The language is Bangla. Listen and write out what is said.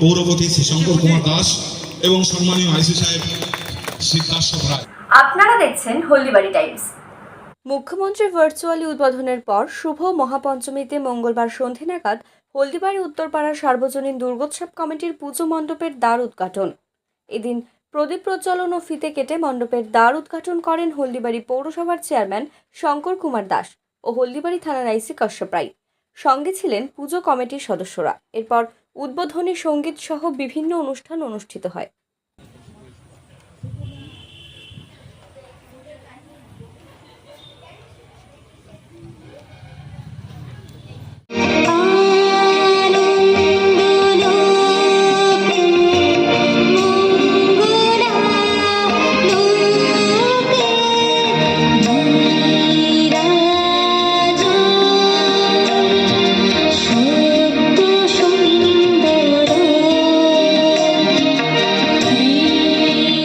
পৌরপতি শ্রী শঙ্কর কুমার দাস এবং সম্মানীয় আইসি সাহেব শ্রী কাশ্যপ রায়। আপনারা দেখছেন হলদিবাড়ি টাইমস। মুখ্যমন্ত্রীর ভার্চুয়ালি উদ্বোধনের পর শুভ মহাপঞ্চমীতে মঙ্গলবার সন্ধে নাগাদ হলদিবাড়ি উত্তরপাড়া সার্বজনীন দুর্গোৎসব কমিটির পুজো মণ্ডপের দ্বার উদ্ঘাটন। এদিন প্রদীপ প্রজ্বলন ও ফিতে কেটে মণ্ডপের দ্বার উদ্ঘাটন করেন হলদিবাড়ি পৌরসভার চেয়ারম্যান শঙ্কর কুমার দাস ও হলদিবাড়ি থানার আইসি কাশ্যপ রায়। সঙ্গে ছিলেন পুজো কমিটির সদস্যরা। এরপর উদ্বোধনী সংগীত সহ বিভিন্ন অনুষ্ঠান অনুষ্ঠিত হয়।